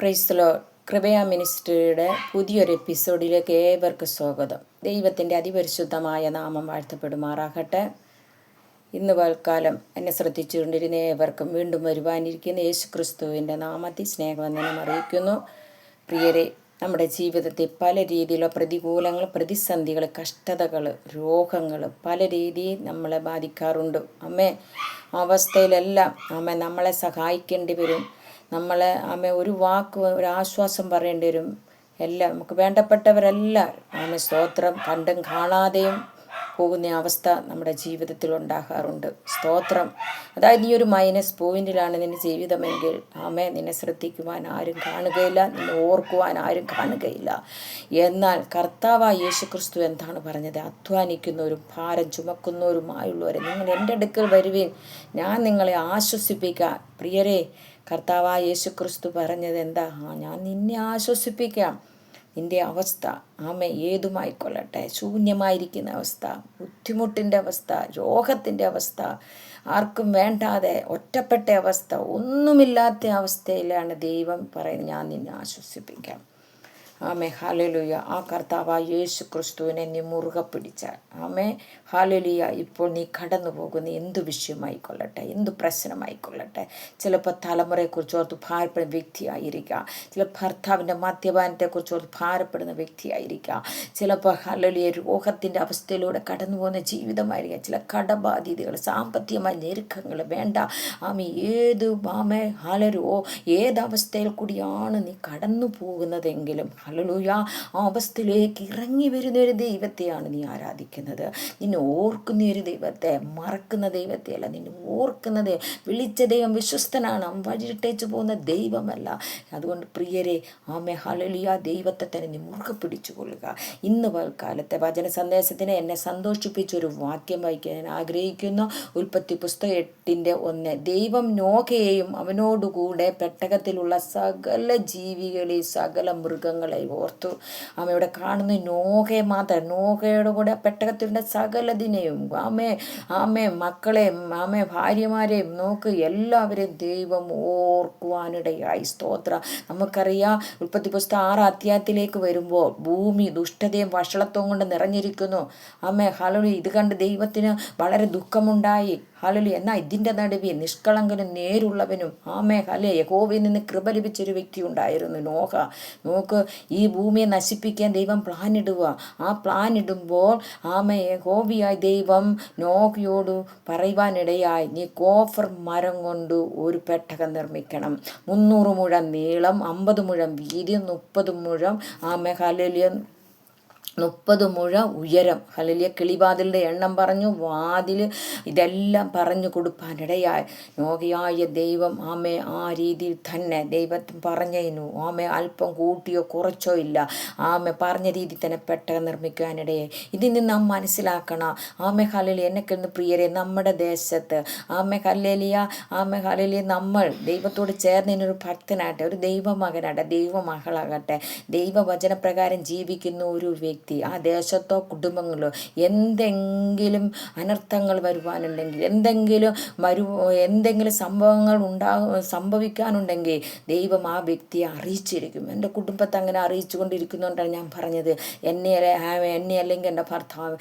പ്രൈസ്ലോ കൃപയ മിനിസ്ട്രിയുടെ പുതിയൊരു എപ്പിസോഡിലേക്ക് ഏവർക്ക് സ്വാഗതം. ദൈവത്തിന്റെ അതിപരിശുദ്ധമായ നാമം വാഴ്ത്തപ്പെടുമാറാകട്ടെ. ഇന്ന് പൽക്കാലം എന്നെ ശ്രദ്ധിച്ചുകൊണ്ടിരുന്ന ഏവർക്കും വീണ്ടും വരുവാനിരിക്കുന്ന യേശു ക്രിസ്തുവിന്റെ നാമത്തിൽ സ്നേഹവന്ദനം അറിയിക്കുന്നു. പ്രിയരെ നമ്മുടെ ജീവിതത്തിൽ പല രീതിയിലുള്ള പ്രതികൂലങ്ങൾ പ്രതിസന്ധികൾ കഷ്ടതകൾ രോഗങ്ങൾ പല രീതിയിൽ നമ്മളെ ബാധിക്കാറുണ്ട്. അമ്മേ അവസ്ഥയിലെല്ലാം അമ്മ നമ്മളെ സഹായിക്കേണ്ടി വരും. നമ്മളെ ആമേ ഒരു വാക്ക് ഒരു ആശ്വാസം പറയേണ്ടി വരും. എല്ലാം നമുക്ക് വേണ്ടപ്പെട്ടവരെല്ലാം ആമ സ്തോത്രം കണ്ടും കാണാതെയും പോകുന്ന അവസ്ഥ നമ്മുടെ ജീവിതത്തിൽ ഉണ്ടാകാറുണ്ട്. സ്തോത്രം. അതായത് നീ ഒരു മൈനസ് പോയിന്റിലാണ് നിന്റെ ജീവിതമെങ്കിൽ ആമേ നിന്നെ ശ്രദ്ധിക്കുവാൻ ആരും കാണുകയില്ല നിന്നെ ഓർക്കുവാൻ ആരും കാണുകയില്ല. എന്നാൽ കർത്താവ യേശു ക്രിസ്തു എന്താണ് പറഞ്ഞത്? അധ്വാനിക്കുന്നവരും ഭാരം ചുമക്കുന്നവരുമായുള്ളവരെ നിങ്ങൾ എന്റെ അടുക്കൽ വരുവേൻ. ഞാൻ നിങ്ങളെ ആശ്വസിപ്പിക്കാൻ പ്രിയരെ കർത്താവായ യേശു ക്രിസ്തു പറഞ്ഞത് എന്താ ആ ഞാൻ നിന്നെ ആശ്വസിപ്പിക്കാം. നിന്റെ അവസ്ഥ ആമ ഏതുമായിക്കൊള്ളട്ടെ? ശൂന്യമായിരിക്കുന്ന അവസ്ഥ ബുദ്ധിമുട്ടിന്റെ അവസ്ഥ രോഗത്തിന്റെ അവസ്ഥ ആർക്കും വേണ്ടാതെ ഒറ്റപ്പെട്ട അവസ്ഥ ഒന്നുമില്ലാത്ത അവസ്ഥയിലാണ് ദൈവം പറയുന്നത്. ഞാൻ നിന്നെ ആശ്വസിപ്പിക്കാം. ആമേ ഹാലലുയ ആ കർത്താവായ യേശു ക്രിസ്തുവിനെ നീ മുറുകെ പിടിച്ചാൽ. ആമേ ഹാലലുയ ഇപ്പോൾ നീ കടന്നു പോകുന്ന എന്ത് വിഷയമായിക്കൊള്ളട്ടെ? എന്ത് പ്രശ്നമായിക്കൊള്ളട്ടെ? ചിലപ്പോൾ തലമുറയെക്കുറിച്ച് ഓർത്ത് ഭാരപ്പെടുന്ന വ്യക്തിയായിരിക്കാം. ചില ഭർത്താവിന്റെ മദ്യപാനത്തെക്കുറിച്ച് ഓർത്ത് ഭാരപ്പെടുന്ന വ്യക്തിയായിരിക്കാം. ചിലപ്പോൾ ഹാലലുയ രോഗത്തിന്റെ അവസ്ഥയിലൂടെ കടന്നു പോകുന്ന ജീവിതമായിരിക്കാം. ചില കടബാധ്യതകൾ സാമ്പത്തികമായ ഞെരുക്കങ്ങൾ വേണ്ട. ആമേ ഏത് ആമേ ഹാലരോ ഏതവസ്ഥയിൽ കൂടിയാണ് നീ കടന്നു പോകുന്നതെങ്കിലും ഹലലൂയ അവസ്ഥയിലേക്ക് ഇറങ്ങി വരുന്ന ഒരു ദൈവത്തെയാണ് നീ ആരാധിക്കുന്നത്. നിന്നെ ഓർക്കുന്ന ഒരു ദൈവത്തെ മറക്കുന്ന ദൈവത്തെ അല്ല നിന്നെ ഓർക്കുന്നത് വിളിച്ച ദൈവം വിശ്വസ്തനാണ്. വഴിയിട്ടേച്ച് പോകുന്ന ദൈവമല്ല. അതുകൊണ്ട് പ്രിയരെ ആമെ ഹലലിയ ദൈവത്തെ തന്നെ നീ മുറുകെ പിടിച്ചുകൊള്ളുക. ഇന്ന് കാലത്തെ വചന സന്ദേശത്തിന് എന്നെ സന്തോഷിപ്പിച്ച ഒരു വാക്യം വായിക്കാൻ ഞാൻ ആഗ്രഹിക്കുന്നു. ഉൽപ്പത്തി പുസ്തകം എട്ടിന്റെ ഒന്ന്. ദൈവം നോകയെയും അവനോടുകൂടെ പെട്ടകത്തിലുള്ള സകല ജീവികളെ സകല മൃഗങ്ങളെ ഓർത്തു അമ്മയുടെ കാണുന്ന നോഹെ മാത്രം നോഹയുടെ കൂടെ പെട്ടകത്തിന്റെ സകലതിനെയും. ആമേ ആമേ മക്കളെ ആമേ ഭാര്യമാരെയും നോക്ക് എല്ലാവരെയും ദൈവം ഓർക്കുവാനിടയായി. സ്തോത്ര. നമുക്കറിയാം ഉൽപ്പത്തി പുസ്തകം ആറ് അധ്യായത്തിലേക്ക് വരുമ്പോൾ ഭൂമി ദുഷ്ടതയും വഷളത്വം കൊണ്ട് നിറഞ്ഞിരിക്കുന്നു. അമ്മേ ഹലോ ഇത് കണ്ട് ദൈവത്തിന് വളരെ ദുഃഖമുണ്ടായി. ഹലലി എന്നാൽ ഇതിന്റെ നടുവിൽ നിഷ്കളങ്കനും നേരുള്ളവനും ആമേ ഹലേ യഹോവയിൽ നിന്ന് കൃപ ലഭിച്ചൊരു വ്യക്തി ഉണ്ടായിരുന്നു നോഹ. നോക്ക് ഈ ഭൂമിയെ നശിപ്പിക്കാൻ ദൈവം പ്ലാൻ ഇടുക. ആ പ്ലാൻ ഇടുമ്പോൾ ആമേ യഹോവിയായി ദൈവം നോഹയോട് പറയുവാനിടയായി നീ കോഫർ മരം കൊണ്ട് ഒരു പെട്ടകം നിർമ്മിക്കണം. മുന്നൂറ് മുഴം നീളം അമ്പത് മുഴം വീതി മുപ്പത് മുഴം ആമേ ഹലലിയ മുപ്പത് മുഴ ഉയരം. ഹലലിയ കിളിവാതിലിന്റെ എണ്ണം പറഞ്ഞു. വാതിൽ ഇതെല്ലാം പറഞ്ഞു കൊടുപ്പാനിടയായി. നോകിയായ ദൈവം ആമേ ആ രീതിയിൽ തന്നെ ദൈവം പറഞ്ഞതിനു ആമേ അല്പം കൂട്ടിയോ കുറച്ചോ ഇല്ല. ആമെ പറഞ്ഞ രീതി തന്നെ പെട്ടകം നിർമ്മിക്കാനിടയായി. ഇതിൽ നിന്ന് നാം മനസ്സിലാക്കണം. ആമെ ഹലലി എന്നെക്കൊന്ന് പ്രിയരെ നമ്മുടെ ദേശത്ത്. ആമെ ഹലലിയ ആമെ ഹലലിയ നമ്മൾ ദൈവത്തോട് ചേർന്നതിനൊരു ഭക്തനാകട്ടെ ഒരു ദൈവമകനാകട്ടെ ദൈവമകളാകട്ടെ ദൈവവചനപ്രകാരം ജീവിക്കുന്ന ഒരു വ്യക്തി വ്യക്തി ആ ദേശത്തോ കുടുംബങ്ങളോ എന്തെങ്കിലും അനർത്ഥങ്ങൾ വരുവാനുണ്ടെങ്കിൽ എന്തെങ്കിലും വരു എന്തെങ്കിലും സംഭവങ്ങൾ ഉണ്ടാ സംഭവിക്കാനുണ്ടെങ്കിൽ ദൈവം ആ വ്യക്തിയെ അറിയിച്ചിരിക്കും. എന്റെ കുടുംബത്തെ അങ്ങനെ അറിയിച്ചു കൊണ്ടിരിക്കുന്നതുകൊണ്ടാണ് ഞാൻ പറഞ്ഞത്. എന്നെ എന്നെ അല്ലെങ്കിൽ എന്റെ ഭർത്താവ്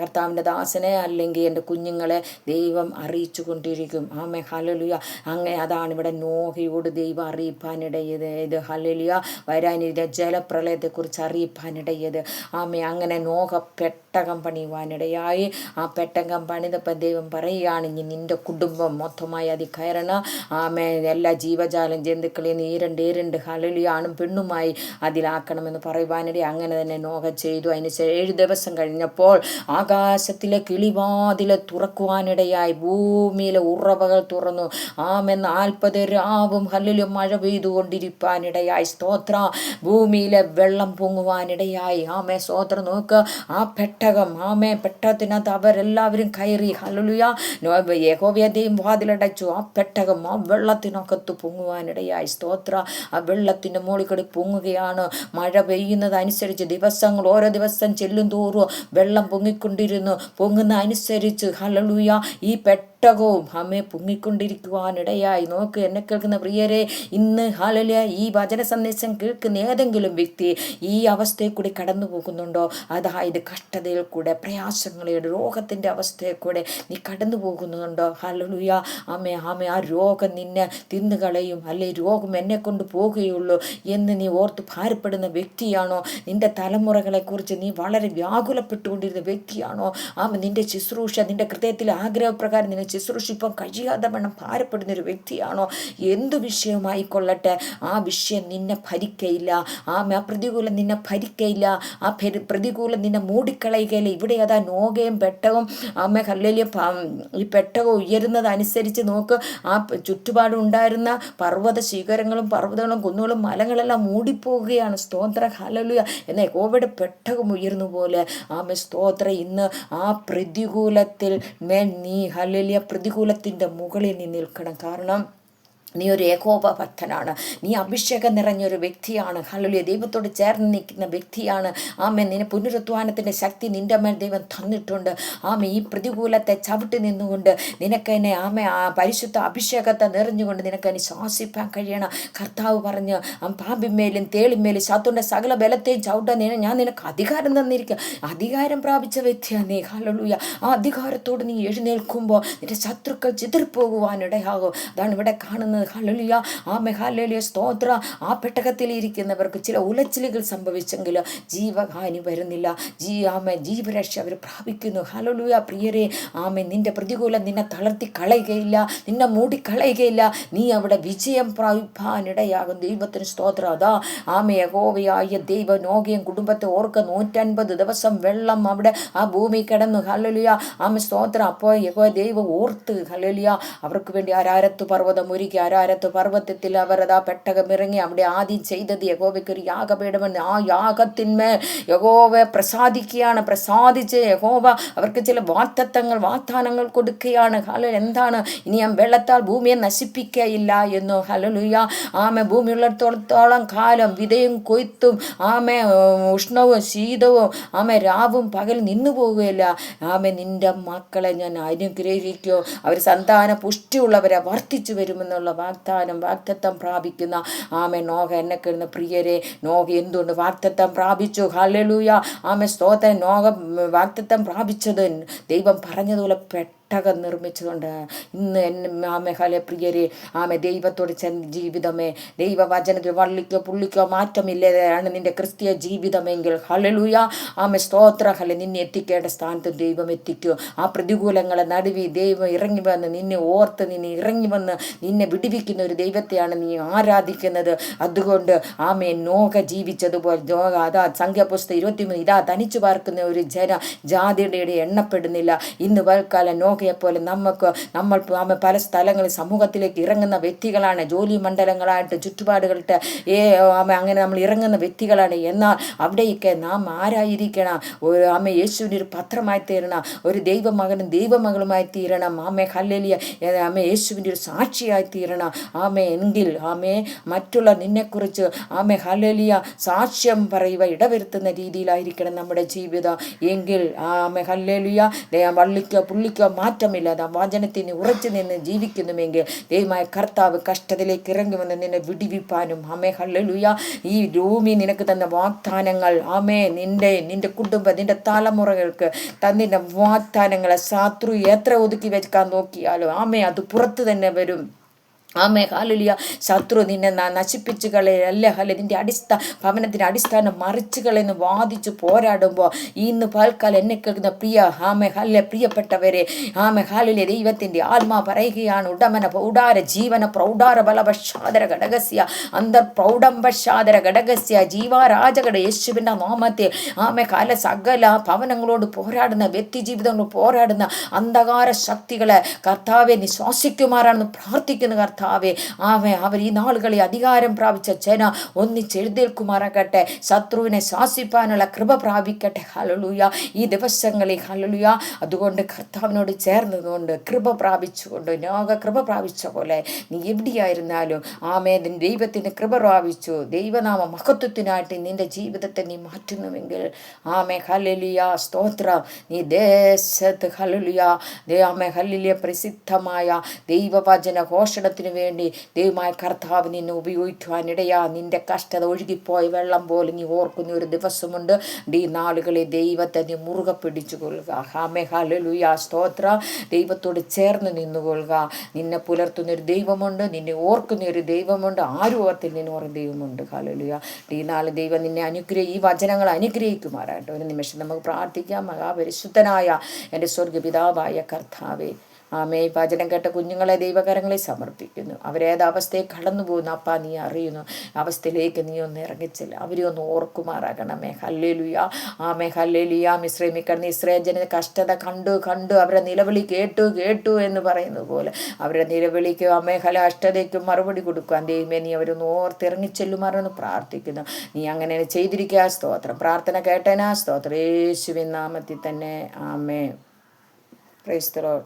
കർത്താവിന്റെ ദാസനെ അല്ലെങ്കിൽ എന്റെ കുഞ്ഞുങ്ങളെ ദൈവം അറിയിച്ചു കൊണ്ടിരിക്കും ആ ഹലലുയ അങ്ങനെ അതാണ് ഇവിടെ നോഹയോട് ദൈവം അറിയിപ്പാനിടയത്. ഇത് ഹലലിയ വരാനിരുന്ന ജലപ്രളയത്തെക്കുറിച്ച് അറിയിപ്പാനിടയത്. ആമേ അങ്ങനെ നോഹ പെട്ടകം പണിയുവാനിടയായി ആ പെട്ടകം പണിതപ്പോൾ ദൈവം പറയുകയാണ് ഇനി നിന്റെ കുടുംബം മൊത്തമായി അതി കയറണം ആമേ എല്ലാ ജീവജാലം ജന്തുക്കളെയും ഈരണ്ട് ഈരണ്ട് ഹലലിയാണും പെണ്ണുമായി അതിലാക്കണമെന്ന് പറയുവാനിടെ അങ്ങനെ തന്നെ നോഹ ചെയ്തു. അതിന് ഏഴ് ദിവസം കഴിഞ്ഞപ്പോൾ ആകാശത്തിലെ കിളിവാതിൽ തുറക്കുവാനിടയായി. ഭൂമിയിലെ ഉറവകൾ തുറന്നു. ആമെ നാൽപ്പത് രാവും ഹല്ലിലും മഴ പെയ്തുകൊണ്ടിരിപ്പാനിടയായി. സ്തോത്ര. ഭൂമിയിലെ വെള്ളം പൊങ്ങുവാനിടയായി. ആമേ സ്തോത്രം നോക്ക് ആ പെട്ടകം ആമേ പെട്ടകത്തിനകത്ത് അവരെല്ലാവരും കയറി. ഹലുലുയ യഹോവ്യതയും വാതിലടച്ചു. ആ പെട്ടകം ആ വെള്ളത്തിനകത്ത് പൊങ്ങുവാനിടയായി. സ്തോത്ര. ആ വെള്ളത്തിന്റെ മുകളിൽ പൊങ്ങുകയാണ്. മഴ പെയ്യുന്നത് അനുസരിച്ച് ദിവസങ്ങൾ ഓരോ ദിവസം ചെല്ലും തോറും വെള്ളം പൊങ്ങിക്കൊണ്ടിരുന്നു. പൊങ്ങുന്ന അനുസരിച്ച് ഹലലുയ ഈ പെട്ട പെട്ടകവും അമ്മയെ പൊങ്ങിക്കൊണ്ടിരിക്കുവാനിടയായി. നോക്ക് എന്നെ കേൾക്കുന്ന പ്രിയരെ ഇന്ന് ഹാലലിയ ഈ വചന സന്ദേശം കേൾക്കുന്ന ഏതെങ്കിലും വ്യക്തി ഈ അവസ്ഥയിൽ കൂടി കടന്നു പോകുന്നുണ്ടോ? അതായത് കഷ്ടതയിൽ കൂടെ പ്രയാസങ്ങളുടെ രോഗത്തിന്റെ അവസ്ഥയിൽ കൂടെ നീ കടന്നു പോകുന്നുണ്ടോ? ഹലലുയ അമ്മ ആമേ ആ രോഗം നിന്നെ തിന്നുകളയും. അല്ലെ രോഗം എന്നെ കൊണ്ട് പോകുകയുള്ളൂ എന്ന് നീ ഓർത്ത് ഭാരപ്പെടുന്ന വ്യക്തിയാണോ? നിന്റെ തലമുറകളെക്കുറിച്ച് നീ വളരെ വ്യാകുലപ്പെട്ടുകൊണ്ടിരുന്ന വ്യക്തിയാണോ? ആമ നിന്റെ ശുശ്രൂഷ നിന്റെ ഹൃദയത്തിലെ ആഗ്രഹപ്രകാരം നിന്നെ ശുശ്രൂഷ ഇപ്പം കഴിയാതെ വണ്ണം ഭാരപ്പെടുന്ന ഒരു വ്യക്തിയാണോ? എന്ത് വിഷയമായിക്കൊള്ളട്ടെ? ആ വിഷയം നിന്നെ ഭരിക്കയില്ല. ആ പ്രതികൂലം നിന്നെ ഭരിക്കയില്ല. ആ പ്രതികൂലം നിന്നെ മൂടിക്കളയുകയില്ല. ഇവിടെ അതാ നോകയും പെട്ടവും ആമേ കല്ലേലിയും ഈ പെട്ടകം ഉയരുന്നതനുസരിച്ച് നോക്ക്. ആ ചുറ്റുപാടുണ്ടായിരുന്ന പർവത ശിഖരങ്ങളും പർവതങ്ങളും കുന്നുകളും മലങ്ങളെല്ലാം മൂടിപ്പോവുകയാണ് സ്തോത്ര ഹലലുയ എന്ന കോവിഡ് പെട്ടകം ഉയർന്നു പോലെ ആമ സ്തോത്ര ഇന്ന് ആ പ്രതികൂലത്തിൽ മേൽ നീ ഹലലിയ പ്രതികൂലത്തിന്റെ മുകളിൽ നീ നിൽക്കണം. കാരണം നീ ഒരു ഏകോപ ഭക്തനാണ് നീ അഭിഷേകം നിറഞ്ഞൊരു വ്യക്തിയാണ്. ഹലുലിയ ദൈവത്തോട് ചേർന്ന് നിൽക്കുന്ന വ്യക്തിയാണ്. ആമെ നിന്നെ പുനരുത്വാനത്തിന്റെ ശക്തി നിന്റെ മേൽ ദൈവം തന്നിട്ടുണ്ട്. ആമെ ഈ പ്രതികൂലത്തെ ചവിട്ടി നിന്നുകൊണ്ട് നിനക്കെന്നെ ആമെ ആ പരിശുദ്ധ അഭിഷേകത്തെ നിറഞ്ഞുകൊണ്ട് നിനക്കെന്നെ ശ്വാസിപ്പാൻ കഴിയണം. കർത്താവ് പറഞ്ഞ് പാമ്പിന്മേലും തേളിന്മേലും ശത്രുന്റെ സകല ബലത്തെയും ചവിട്ടാൻ ഞാൻ നിനക്ക് അധികാരം തന്നിരിക്കുക അധികാരം പ്രാപിച്ച വ്യക്തിയാണ് നീ. ഹലലുയ ആ അധികാരത്തോട് നീ എഴുന്നേൽക്കുമ്പോൾ നിന്റെ ശത്രുക്കൾ ചിതറിപ്പോകുവാനിടയാകും അതാണ് ഇവിടെ കാണുന്നത് ഹലലിയ ആ മെഹാലലിയ സ്തോത്ര ആ പെട്ടകത്തിൽ ഇരിക്കുന്നവർക്ക് ചില ഉലച്ചിലുകൾ സംഭവിച്ചെങ്കിൽ ജീവഹാനി വരുന്നില്ല. ജീ ആമ ജീവരക്ഷ അവർ പ്രാപിക്കുന്നു. ഹലലുയ പ്രിയരെ ആമെ നിന്റെ പ്രതികൂലം നിന്നെ തളർത്തി കളയുകയില്ല നിന്നെ മൂടിക്കളയുകയില്ല നീ അവിടെ വിജയം പ്രാപിപ്പാനിടയാകും. ദൈവത്തിന് സ്തോത്രം. അതാ ആമ യഹോവയായ ദൈവ നോകയും കുടുംബത്തെ ഓർക്ക നൂറ്റൻപത് ദിവസം വെള്ളം അവിടെ ആ ഭൂമി കിടന്നു. ഹലലുയ ആമ സ്തോത്രം. അപ്പോൾ യഹോ ദൈവം ഓർത്ത് ഹലലിയ അവർക്ക് വേണ്ടി ആരാരത്ത് പർവതം ഒരുക്കി ആരാരത്ത് പർവതത്തിൽ അവർ അതാ പെട്ടകം ഇറങ്ങി അവിടെ ആദ്യം ചെയ്തത് യഹോവയ്ക്ക് ഒരു യാഗപീഠമെന്ന് ആ യാഗത്തിന്മേൽ യഹോവ പ്രസാദിക്കുകയാണ്. പ്രസാദിച്ച് യഹോവ അവർക്ക് ചില വാക്തത്വങ്ങൾ വാഗ്ദാനങ്ങൾ കൊടുക്കുകയാണ്. ഹലോ എന്താണ്? ഇനി ഞാൻ വെള്ളത്താൽ ഭൂമിയെ നശിപ്പിക്കയില്ല എന്നു. ഹലലുയ ആമെ ഭൂമിയുള്ളിടത്തോളത്തോളം കാലം വിതയും കൊയ്ത്തും ആമെ ഉഷ്ണവും ശീതവും ആമെ രാവും പകൽ നിന്നു പോവുകയില്ല. ആമെ നിന്റെ മക്കളെ ഞാൻ അനുഗ്രഹിക്കോ. അവർ സന്താന പുഷ്ടിയുള്ളവരെ വർദ്ധിച്ചു വരുമെന്നുള്ള വാഗ്ദാനം വാഗ്ദത്വം പ്രാപിക്കുന്ന. ആമെ നോഹ എന്നെ കിടന്ന പ്രിയരെ നോഹ എന്തുകൊണ്ട് വാഗ്ദത്വം പ്രാപിച്ചു? ഹലലൂയ ആമേ സ്തോത്ര. നോഹ വാഗ്ദത്വം പ്രാപിച്ചത് ദൈവം പറഞ്ഞതുപോലെ പെട്ട ഒട്ടകം നിർമ്മിച്ചുകൊണ്ട് ഇന്ന് എന്നെ ആമെ പ്രിയരെ ആമെ ദൈവത്തോട് ജീവിതമേ. ദൈവവചനത്തിൽ വള്ളിക്കോ പുള്ളിക്കോ മാറ്റമില്ലാതെയാണ് നിന്റെ ക്രിസ്തീയ ജീവിതമെങ്കിൽ. ഹലലുയ ആമെ സ്തോത്ര. ഹല നിന്നെ എത്തിക്കേണ്ട സ്ഥാനത്ത് ദൈവം എത്തിക്കൂ. ആ പ്രതികൂലങ്ങളെ നടുവി ദൈവം ഇറങ്ങി വന്ന് നിന്നെ ഓർത്ത് നിന്നെ ഇറങ്ങി വന്ന് നിന്നെ വിടിവിക്കുന്ന ഒരു ദൈവത്തെയാണ് നീ ആരാധിക്കുന്നത്. അതുകൊണ്ട് ആമേ നോക ജീവിച്ചതുപോലെ നോക. അതാ സംഖ്യാപുസ്തകം ഇരുപത്തിമൂന്ന്. ഇതാ തനിച്ചു പാർക്കുന്ന ഒരു ജന ജാതിയുടെ എണ്ണപ്പെടുന്നില്ല. ഇന്ന് വൽക്കാലം നോ പോലെ നമുക്ക് നമ്മൾ പല സ്ഥലങ്ങളിൽ സമൂഹത്തിലേക്ക് ഇറങ്ങുന്ന വ്യക്തികളാണ് ജോലി മണ്ഡലങ്ങളായിട്ട് ചുറ്റുപാടുകളിട്ട് ഏ അങ്ങനെ നമ്മൾ ഇറങ്ങുന്ന വ്യക്തികളാണ്. എന്നാൽ അവിടെയൊക്കെ നാം ആരായിരിക്കണം? ഒരു ആമ യേശുവിന്റെ ഒരു പത്രമായി തീരണം ഒരു ദൈവമകനും ദൈവമകളുമായി തീരണം. ആമെ ഹല്ലലിയ. ആമ യേശുവിന്റെ ഒരു സാക്ഷിയായി തീരണം. ആമെ എങ്കിൽ ആമേ മറ്റുള്ള നിന്നെക്കുറിച്ച് ആമെ ഹല്ലലിയ സാക്ഷ്യം പറയുക ഇടവരുത്തുന്ന രീതിയിലായിരിക്കണം നമ്മുടെ ജീവിതം. എങ്കിൽ ആമെ ഹല്ലലിയ. വള്ളിക്കോ പുള്ളിക്കോ മാറ്റമില്ലാതെ വചനത്തിന് ഉറച്ചു നിന്ന് ജീവിക്കുന്നുമെങ്കിൽ ദൈവമായ കർത്താവ് കഷ്ടത്തിലേക്ക് ഇറങ്ങി വന്ന് നിന്നെ വിടിവിപ്പാനും. അമേ ഹല്ലുയ ഈ ഭൂമി നിനക്ക് തന്ന വാഗ്ദാനങ്ങൾ അമേ നിന്റെ നിന്റെ കുടുംബം നിന്റെ തലമുറകൾക്ക് തന്നിന്റെ വാഗ്ദാനങ്ങളെ ശത്രു എത്ര ഒതുക്കി വെക്കാൻ നോക്കിയാലും ആമേ അത് പുറത്തു തന്നെ വരും. ആമേ ഹാലുലിയ ശത്രു നിന്നെ നശിപ്പിച്ചു കളയല്ല ഹല നിന്റെ അടിസ്ഥാന ഭവനത്തിന്റെ അടിസ്ഥാനം മറിച്ച് കളയെന്ന് വാദിച്ച് പോരാടുമ്പോൾ ഇന്ന് പാൽക്കാൽ എന്നെ കേൾക്കുന്ന പ്രിയ ഹാമേ ഹല്ലെ പ്രിയപ്പെട്ടവരെ ആമേ ഹാലുലിയ ദൈവത്തിന്റെ ആത്മാ പറയുകയാണ്. ഉടമന പ്രൗഢാര ജീവന പ്രൗഢാര ബലവശാദര ഘടകസ്യ അന്തർ പ്രൗഢംബശാദര ഘടകസ്യ ജീവാരാജകട യേശുവിന്റെ നാമത്തെ. ആമെ കാല സകല ഭവനങ്ങളോട് പോരാടുന്ന വ്യക്തി ജീവിതങ്ങളോട് പോരാടുന്ന അന്ധകാര ശക്തികളെ കർത്താവെ നിശ്വാസിക്കുമാറാണെന്ന് പ്രാർത്ഥിക്കുന്ന കർത്താവ്. കർത്താവെ ആമേ അവർ ഈ നാളുകളിൽ അധികാരം പ്രാപിച്ച ചേന ഒന്നിച്ചെഴുന്നേൽക്കുമാറാകട്ടെ ശത്രുവിനെ ശാസിപ്പാനുള്ള കൃപ പ്രാപിക്കട്ടെ. ഹലലുയ ഈ ദിവസങ്ങളിൽ ഹലലുയ അതുകൊണ്ട് കർത്താവിനോട് ചേർന്നതുകൊണ്ട് കൃപ പ്രാപിച്ചുകൊണ്ട് ലോക കൃപ പ്രാപിച്ച പോലെ നീ എവിടെയായിരുന്നാലും ആമേ ദൈവത്തിന് കൃപ പ്രാപിച്ചു. ദൈവനാമ മഹത്വത്തിനായിട്ട് നിന്റെ ജീവിതത്തെ നീ മാറ്റുന്നുവെങ്കിൽ ആമേ ഹലലിയ സ്തോത്രം. നീ ദേശത്ത് ഹലലിയ ആമേ ഹലിയ പ്രസിദ്ധമായ ദൈവവചന ഘോഷണത്തിന് വേണ്ടി ദൈവമായ കർത്താവ് നിന്നെ ഉപയോഗിക്കുവാനിടയാ നിന്റെ കഷ്ടത ഒഴുകിപ്പോയ വെള്ളം പോലെ നീ ഓർക്കുന്ന ഒരു ദിവസമുണ്ട്. ഈ നാളുകളെ ദൈവത്തെ നീ മുറുകെ പിടിച്ചു കൊള്ളുക ഹാമേ സ്തോത്ര. ദൈവത്തോട് ചേർന്ന് നിന്നുകൊള്ളുക. നിന്നെ പുലർത്തുന്ന ഒരു ദൈവമുണ്ട്. നിന്നെ ഓർക്കുന്ന ഒരു ദൈവമുണ്ട്. ആരും നിന്ന് ഓർക്കുന്ന ദൈവമുണ്ട്. ഹലലുയ ഈ നാളെ ദൈവം നിന്നെ അനുഗ്രഹി ഈ വചനങ്ങൾ അനുഗ്രഹിക്കുമാറായിട്ട് ഒരു നിമിഷം നമുക്ക് പ്രാർത്ഥിക്കാം. മഹാപരിശുദ്ധനായ എന്റെ സ്വർഗപിതാവായ കർത്താവേ ആമേ വചനം കേട്ട കുഞ്ഞുങ്ങളെ ദൈവകരങ്ങളിൽ സമർപ്പിക്കുന്നു. അവരേത് അവസ്ഥയെ കടന്നു പോകുന്നു അപ്പ നീ അറിയുന്നു. അവസ്ഥയിലേക്ക് നീ ഒന്ന് ഇറങ്ങിച്ചില്ല. അവരെ ഒന്ന് ഓർക്കുമാറാകണമേ. ഹല്ലേലുയ. ആമേ ഹല്ലേലുയ. മിശ്രമിക്കണം ഇസ്രേ ജന കഷ്ടത കണ്ടു കണ്ടു. അവരെ നിലവിളി കേട്ടു കേട്ടു എന്ന് പറയുന്നത് പോലെ അവരെ നിലവിളിക്ക് അമേ ഹല അഷ്ടതയ്ക്കും മറുപടി കൊടുക്കാൻ ദൈവമേ നീ അവരൊന്ന് ഓർത്തെറങ്ങിച്ചെല്ലുമാറെന്ന് പ്രാർത്ഥിക്കുന്നു. നീ അങ്ങനെ ചെയ്തിരിക്കുക. സ്തോത്രം. പ്രാർത്ഥന കേട്ടനാ സ്തോത്രം. യേശുവിൻ നാമത്തിൽ തന്നെ. ആമേ പ്രൈസ്തലോ